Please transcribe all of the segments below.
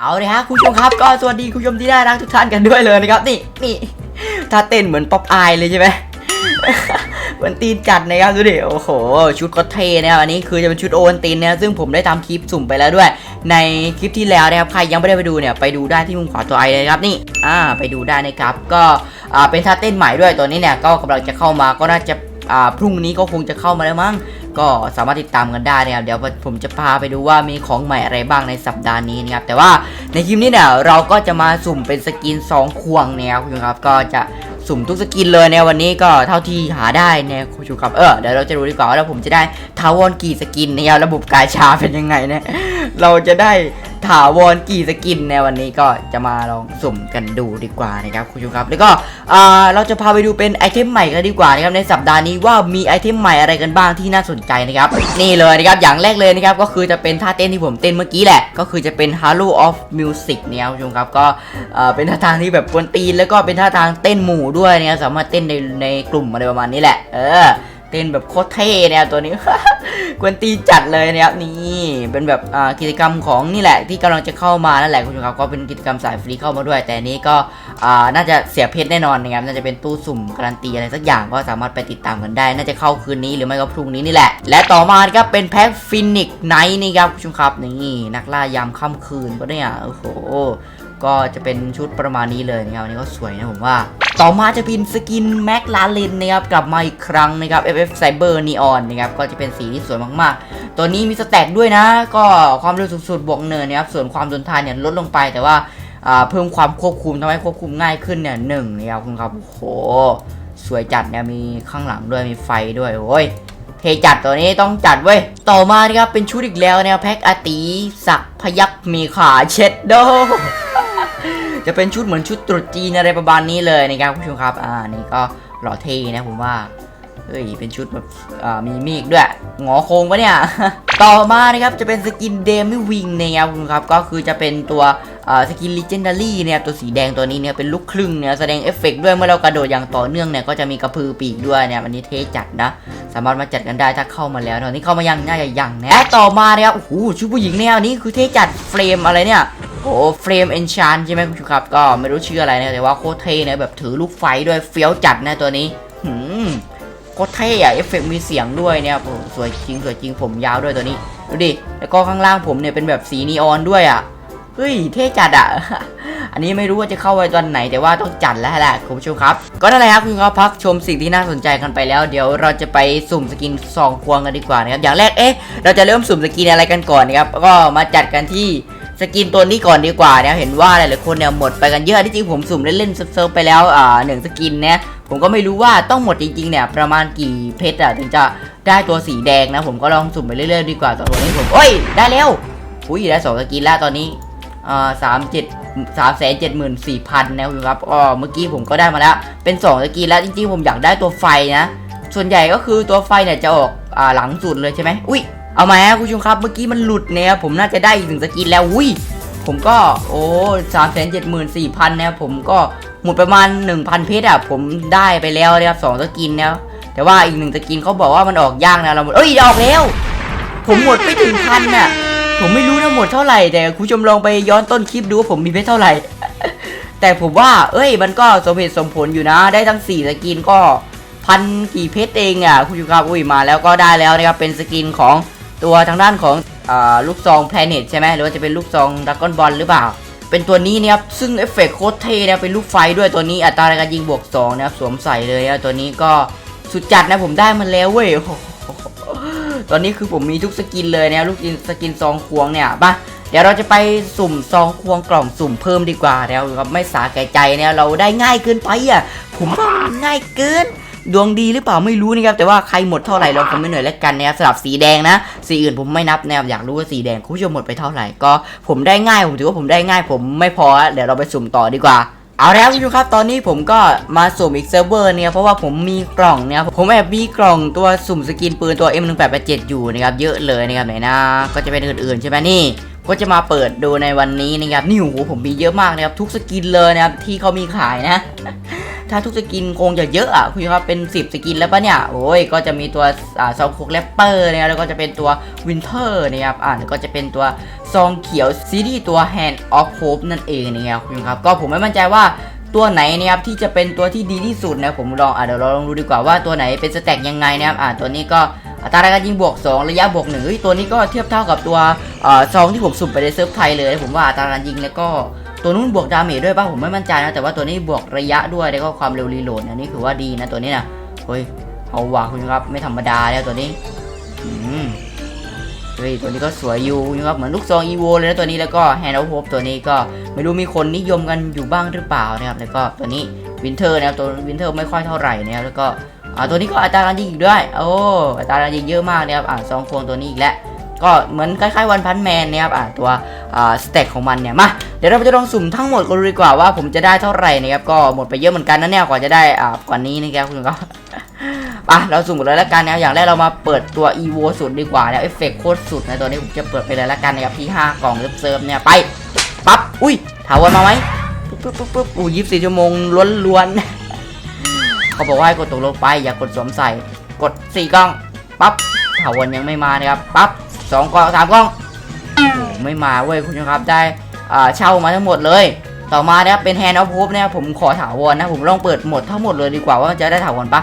เอาเลยฮะคุณผู้ชมครับก็สวัสดีคุณผู้ชมที่น่ารักทุกท่านกันด้วยเลยนะครับนี่นี่ถ้าเต้นเหมือนป๊อปอายเลยใช่ไหมเหมือนตีนจัดนะครับดูดิโอ้โห ชุดก็เทนะครับอันนี้คือจะเป็นชุดโอวันตีนนะซึ่งผมได้ทำคลิปสุ่มไปแล้วด้วย ในคลิปที่แล้วนะครับใครยังไม่ได้ไปดูเนี่ยไปดูได้ที่มุมขวาตัวไอเลยนะครับนี่อ่าไปดูได้นะครับก็อ่าเป็นท่าเต้นใหม่ด้วยตัวนี้เนี่ยก็กำลังจะเข้ามาก็น่าจะอ่าพรุ่งนี้ก็คงจะเข้ามาแล้วมั้ง ก็สามารถติดตามกันได้นะครับเดี๋ยวผมจะพาไปดูว่ามีของใหม่อะไรบ้างในสัปดาห์นี้นะครับแต่ว่าในคลิปนี้เนี่ยเราก็จะมาสุ่มเป็นสกิน 2 ควงนะครับคุณผู้ชมครับก็จะสุ่มทุกสกินเลยในวันนี้ก็เท่าที่หาได้นะคุณผู้ชมครับเออเดี๋ยวเราจะรู้ดีกว่าว่าผมจะได้ทาวอนกี่สกินเนี่ยระบบกาชาเป็นยังไงเนี่ยเราจะได้ ถาวรกี่สกินในวันนี้ก็จะมาลองสุ่มกันดูดีกว่านะครับคุณผู้ชมครับ แล้วก็เราจะพาไปดูเป็นไอเทมใหม่กันดีกว่านะครับในสัปดาห์นี้ว่ามีไอเทมใหม่อะไรกันบ้างที่น่าสนใจนะครับนี่เลยนะครับอย่างแรกเลยนะครับก็คือจะเป็นท่าเต้นที่ผมเต้นเมื่อกี้แหละ ก็คือจะเป็น Halo of Music เนี่ยคุณผู้ชมครับก็เป็นท่าทางที่แบบกวนตีนแล้วก็เป็นท่าทางเต้นหมู่ด้วยเนี่ยสามารถเต้นในในกลุ่มอะไรประมาณนี้แหละ เออ ต้นแบบโคตรเท่เนี่ยตัวนี้ กวนตีจัดเลยนะครับนี่เป็นแบบกิจกรรมของนี่แหละ ที่กำลังจะเข้ามานั่นแหละคุณผู้ชมครับก็เป็นกิจกรรมสายฟรีเข้ามาด้วย แต่นี้ก็น่าจะเสียเพชรแน่นอนนะครับน่าจะเป็นตู้สุ่มการันตีอะไรสักอย่างก็สามารถไปติดตามกันได้ น่าจะเข้าคืนนี้หรือไม่ก็พรุ่งนี้นี่แหละ และต่อมาครับเป็นแพ็คฟินิกไนท์นี่ครับคุณผู้ชมครับนี่นักล่ายามค่ำคืนก็เนี่ยโอ้โหก็จะเป็นชุดประมาณนี้เลยนะครับนนี้ก็สวยนะผมว่า ต่อมาจะเป็นสกินแม็กลาเลนนะครับกลับมาอีกครั้งนะครับ FF Cyber Neon นะครับก็จะเป็นสีที่สวยมากๆ ตัวนี้มีสแต็กด้วยนะ ก็ความเร็วสูงสุดบวกเนินนะครับส่วนความทนทานเนี่ยลดลงไปแต่ว่าเพิ่มความควบคุมทำให้ควบคุมง่ายขึ้นเนี่ยหนึ่งนะครับคุณครับโอ้โหสวยจัดเนี่ยมีข้างหลังด้วยมีไฟด้วยโอ้ยเทจัดตัวนี้ต้องจัดเว้ยต่อมานะครับเป็นชุดอีกแล้วนะครับแพ็คอาตีสักพยักมีขาเช็ดโด จะเป็นชุดเหมือนชุดตรุษจีนอะไรประมาณนี้เลยนะครับคุณผู้ชมครับอ่านี่ก็หล่อเท่นะผมว่าเฮ้ยเป็นชุดแบบอ่ามีมีกด้วยหงอโค้งปะเนี่ย ต่อมานะครับจะเป็นสกินเดมิวิงนะครับคุณครับก็คือจะเป็นตัวอ่าสกิน Legendary เนี่ยตัวสีแดงตัวนี้เนี่ยเป็นลูกครึ่งเนี่ยแสดงเอฟเฟกด้วยเมื่อเรากระโดดอย่างต่อเนื่องเนี่ยก็จะมีกระพือปีกด้วยเนี่ยอันนี้เท่จัดนะ สามารถมาจัดกันได้ถ้าเข้ามาแล้วตอนนี้เข้ามายังน่าจะยังนะต่อมานะครับโอ้โหชุดผู้หญิงเนี่ยอันนี้คือเท่จัดเฟรมอะไรเนี่ย โอ้เฟรมเอนชานใช่ไหมคุณผู้ชมครับ ก็ไม่รู้ชื่ออะไรนะแต่ว่าโคตรเท่นะแบบถือลูกไฟด้วยเฟี้ยวจัดนะตัวนี้หืมโคตรเท่อะเอฟเฟกต์มีเสียงด้วยเนี่ยโอ้สวยจริงสวยจริงผมยาวด้วยตัวนี้ดูดิแล้วก็ข้างล่างผมเนี่ยเป็นแบบสีนีออนด้วยอะเฮ้ยเท่จัดอะอันนี้ไม่รู้ว่าจะเข้าไปตอนไหนแต่ว่าต้องจัดแล้วแหละคุณผู้ชมครับ ก็นั่นแหละครับคุณผู้ชมครับพักชมสิ่งที่น่าสนใจกันไปแล้ว เดี๋ยวเราจะไปสุ่มสกินซองควงกันดีกว่านะครับอย่างแรกเอ๊ะเราจะเริ่มสุ่มสกินอะไรกันก่อนนะครับก็มาจัดกันที่ สกินตัวนี้ก่อนดีกว่าเนะครับเห็นว่าหลายๆคนเนี่ยหมดไปกันเยอะที่จริงผมสุ่มเล่นๆเซิร์ฟไปแล้วอ่าหนึ่งสกินเนี่ยผมก็ไม่รู้ว่าต้องหมดจริงๆเนี่ยประมาณกี่เพชรอะถึงจะได้ตัวสีแดงนะ ผมก็ลองสุ่มไปเรื่อยๆดีกว่าตัวนี้ผมโอ้ยได้แล้วอุ้ยได้สองสกินแล้วตอนนี้อ่าสามเจ็ดสามแสนเจ็ดหมื่นสี่พันนะคุณครับอ๋อเมื่อกี้ผมก็ได้มาแล้ว เป็นสองสกินแล้วจริงๆ ผมอยากได้ตัวไฟนะ ส่วนใหญ่ก็คือตัวไฟเนี่ยจะออกอ่าหลังสุดเลยใช่ไหมอุ้ย เอามาครับคุณผู้ชมครับ เมื่อกี้มันหลุดเนี่ยผมน่าจะได้อีกถึงสกินแล้วอุ้ยผมก็โอ้สามแสนเจ็ดหมื่นสี่พันนะครับผมก็หมดประมาณ1,000เพชรอะผมได้ไปแล้วนะครับสองสกินแล้ว แต่ว่าอีกหนึ่งสกินเขาบอกว่ามันออกยากนะเราหมดเอ้ยออกแล้ว ผมหมดไปถึงพันน่ะผมไม่รู้นะหมดเท่าไหร่แต่คุณผู้ชมลองไปย้อนต้นคลิปดูว่าผมมีเพชรเท่าไหร่ แต่ผมว่า เอ้ย มันก็สมเหตุสมผลอยู่นะ ได้ทั้งสี่สกินก็พันกี่เพชรเองอะคุณผู้ชมครับอุ้ยมาแล้วก็ได้แล้วนะครับเป็นสกินของ ตัวทางด้านของอลูกซองแพลเน็ตใช่ไหมหรือว่าจะเป็นลูกซองด r ก g อนบอลหรือเปล่า เป็นตัวนี้นะครับซึ่งเอฟเฟกต์โคตรเท่นะเป็นลูกไฟด้วยตัวนี้อัตราการยิงบวก2นะครับสวมใส่เลยนะตัวนี้ก็สุดจัดนะผมได้มันแล้วเว้ยตอนนี้คือผมมีทุกสกินเลยนะลูกสกินซองควงเนี่ยมาเดี๋ยวเราจะไปสุ่มซองควงกล่องสุ่มเพิ่มดีกว่าแล้วครับไม่สาแก่ใจเนี่ยเราได้ง่ายเกินไปอะผมว่าง่ายเกิน ดวงดีหรือเปล่าไม่รู้นะครับแต่ว่าใครหมดเท่าไหร่ลองคอมเมนต์หน่อยแล้วกันนะครับสำหรับสีแดงนะ สีอื่นผมไม่นับนะครับอยากรู้ว่าสีแดงคุณผู้ชมหมดไปเท่าไหร่ก็ผมได้ง่ายผมถือว่าผมได้ง่าย ผมไม่พอเดี๋ยวเราไปสุ่มต่อดีกว่าเอาแล้วคุณผู้ชมครับตอนนี้ผมก็มาสุ่มอีกเซิร์ฟเวอร์เนี่ยเพราะว่าผมมีกล่องเนี่ยผมแอบมีกล่องตัวสุ่มสกินปืนตัว M1887 อยู่นะครับเยอะเลยนะครับไหนนะก็จะเป็นอื่นๆใช่ไหมนี่ก็จะมาเปิดดูในวันนี้นะครับนี่โอ้โหผมมีเยอะมากนะครับทุกสกินเลยนะครับที่เขามีขายนะ ถ้าทุกสกินคงจะเยอะอะคุณครับเป็น 10 สกินแล้วปะเนี่ยโอ้ยก็จะมีตัวอ่าซองคุกแรปเปอร์เนี่ยแล้วก็จะเป็นตัววินเทอร์นะครับอ่าแล้วก็จะเป็นตัวซองเขียวซีรีส์ตัว Hand of Hope นั่นเองนะครับคุณครับก็ผมไม่มั่นใจว่าตัวไหนนะครับที่จะเป็นตัวที่ดีที่สุดนะผมลองอะเดี๋ยวเราลองดูดีกว่าว่าตัวไหนเป็นสแต็กยังไงนะครับอ่าตัวนี้ก็อัตราการยิงบวก 2 ระยะบวก1เฮ้ยตัวนี้ก็เทียบเท่ากับตัวอ่อซองที่ผมสุ่มไปในเซิร์ฟไทยเลยผมว่าอัตราการยิงแล้วก็ ตัวนู้นบวกดาเมจด้วยป่ะผมไม่มั่นใจนะ แต่ว่าตัวนี้บวกระยะด้วยแล้วก็ความเร็วรีโหลดอันนี้ถือว่าดีนะตัวนี้นะเฮ้ยเอาว่ะคุณครับไม่ธรรมดาแล้วตัวนี้อืมเฮ้ยตัวนี้ก็สวยอยู่คุณครับเหมือนลูกซองอีโวเลยนะตัวนี้แล้วก็แฮนด์เอาโฮปตัวนี้ก็ไม่รู้มีคนนิยมกันอยู่บ้างหรือเปล่านะครับแล้วก็ตัวนี้วินเทอร์นะครับตัววินเทอร์ไม่ค่อยเท่าไหร่นะครับแล้วก็อ่าตัวนี้ก็อัตราการยิงอีกด้วยโอ้อัตราการยิงเยอะมากนะครับอ่าซองควงตัวนี้อีกแล้วก็เหมือนคล้ายๆวันพันแมนนะครับอ่าตัวอ่าสเต็กของมันเนี่ยมา ดี๋ยวเราจะลองสุ่มทั้งหมดกันดีกว่าว่าผมจะได้เท่าไหร่นะครับก็หมดไปเยอะเหมือนกันนะเนี่ยกว่าจะได้อ่ากว่านี้นะครับคุณผู้ชมครับไปเราสุ่มกันเลยละกันนะครับอย่างแรกเรามาเปิดตัว EVO สุดดีกว่าแล้วเอฟเฟกต์โคตรสุดนะตัวนี้ผมจะเปิดไปเลยละกันนะครับที่5กล่องเซิร์ฟเนี่ยไปปั๊บอุ้ยถาวรมาไหมปุ๊บปุ๊บปุ๊บปุ๊บอู้ยี่สิบสี่ชั่วโมงล้วนๆเขาบอกว่าให้กดตกลงไปอย่ากดสวมใส่กดสี่กล้องปั๊บถาวรยังไม่มานะครับปั๊บสองกล้องสามกล้องอ้โหไม่มาเว้ยคุณผู้ชมครับได้ เช่ามาทั้งหมดเลย ต่อมานะครับเป็นแฮนด์ออฟโฮปนะครับผมขอถาวรนนะผมลองเปิดหมดทั้งหมดเลยดีกว่าว่าจะได้ถาวรปะ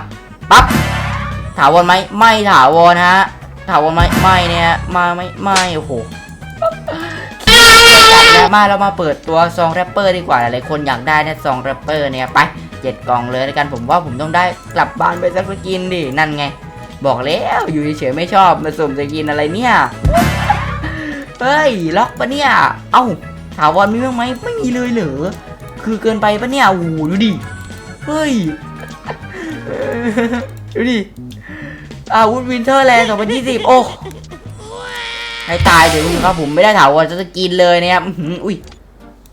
ปั๊บถาวรไหมไม่ถาวรนะฮะถาวรไหมไม่เนี่ยมาไม่ไม่โอ้โหแล้วมาเรามาเปิดตัวซองแรปเปอร์ดีกว่าหลายๆคนอยากได้นะซองแรปเปอร์เนี่ยไปเจ็ดกล่องเลยแล้วกันผมว่าผมต้องได้กลับบ้านไปสักกินดินั่นไง บอกแล้วอยู่เฉยๆไม่ชอบมาสุ่มสกินอะไรเนี่ยเฮ้ยล็อกปะเนี่ย เอ้าาวรมีบ้างไหมไม่มีเลยเหรอคือเกินไปปะเนี่ยโอ้โหดูดิเฮ้ยดูดิอาวุธวินเทอร์แลนด์2020 โอ้ให้ตายเดี๋ยวคุณครับผมไม่ได้ถาวรจะกินเลยนะครับอุ้ย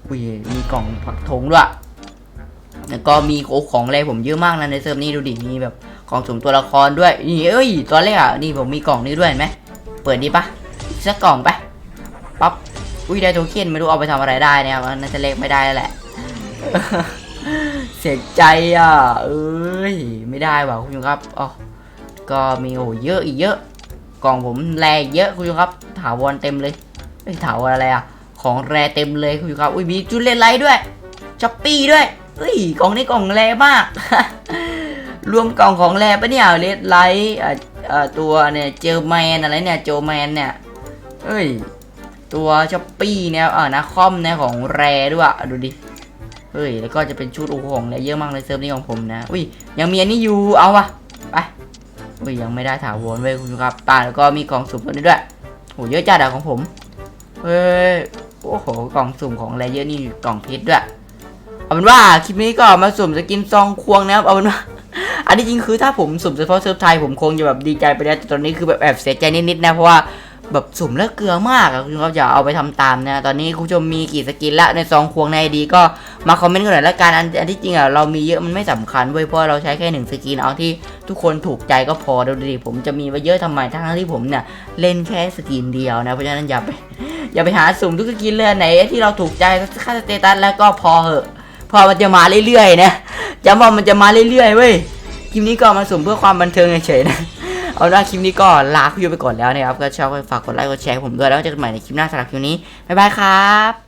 อุ้ยมีกล่องผักถงด้วยแล้วก็มีโอของอะไรผมเยอะมากนะในเซิร์ฟนี้ดูดิมีแบบของสุ่มตัวละครด้วยนี่เอ้ยตอนแรกอะนี่ผมมีกล่องนี้ด้วยเห็นไหมเปิดดีปะสักกล่องไปปั๊บ อุ้ยได้โทเค็นไม่รู้เอาไปทำอะไรได้นะครับน่าจะเล็กไม่ได้แล้วแหละ เสียใจอะ เอ้ย ไม่ได้ว่ะคุณผู้ชมครับอ๋อก็มีโอ้เยอะอีกเยอะ กล่องผมแรเยอะคุณผู้ชมครับ ถาวรเต็มเลยเอ้ถาวรอะไรอะ ของแรเต็มเลยคุณผู้ชมครับ อุ้ยมีจุดเลนไลท์ด้วยช้อปปี้ด้วยเอ้ยกล่องนี้กล่องแรมาก รวมกล่องของแรปะเนี่ยเลดไลท์อ่าตัวเนี่ยเจอแมนอะไรเนี่ยโจแมนเนี่ยเอ้ย ตัวช้อปปี้เนี่ยเออนะคอมเนี่ยของแรด้วยดูดิเฮ้ยแล้วก็จะเป็นชุดโอ้ของเนี่ยเยอะมากในเซิร์ฟนี้ของผมนะอุ้ยยังมีอันนี้อยู่เอาวะไปอุ้ยยังไม่ได้ถาวรเว้ยคุณผู้ชมครับตาแล้วก็มีกล่องสุ่มตัวนี้ด้วยโหเยอะจัดอะของผมเฮ้ยโอ้โหกล่องสุ่มของอะไรเยอะนี่กล่องเพชรด้วยเอาเป็นว่าคลิปนี้ก็มาสุ่มสกินซองควงนะครับเอาเป็นว่าอันนี้จริงคือถ้าผมสุ่มเฉพาะเซิร์ฟไทยผมคงจะแบบดีใจไปแล้วแต่ตอนนี้คือแบบแอบเสียใจนิดๆนะเพราะว่า แบบสุ่มแล้วเกลือมากอะคุณผู้ชมครับอย่าเอาไปทำตามนะตอนนี้คุณผู้ชมมีกี่สกินละในซองควงในดีก็มาคอมเมนต์กันหน่อยละกันอันที่จริงอะเรามีเยอะมันไม่สำคัญเว้ยเพราะเราใช้แค่หนึ่งสกินเอาที่ทุกคนถูกใจก็พอเดี๋ยวดิผมจะมีไว้เยอะทำไมทั้งที่ผมเนี่ยเล่นแค่สกินเดียวนะเพราะฉะนั้นอย่าไปอย่าไปหาสุ่มทุกสกินเลยไหนที่เราถูกใจค่าสเตตัสแล้วก็พอเหอะพอมันจะมาเรื่อยๆนะจำว่ามันจะมาเรื่อยๆเว้ยคลิปนี้ก็มาสุ่มเพื่อความบันเทิงเฉยๆนะ เอาละคลิปนี้ก็ลาคุณไปก่อนแล้วนะครับก็ชอบก็ฝากกดไลค์กดแชร์ผมด้วยแล้วเจอกันใหม่ในคลิปหน้าสำหรับคลิปนี้บ๊ายบายครับ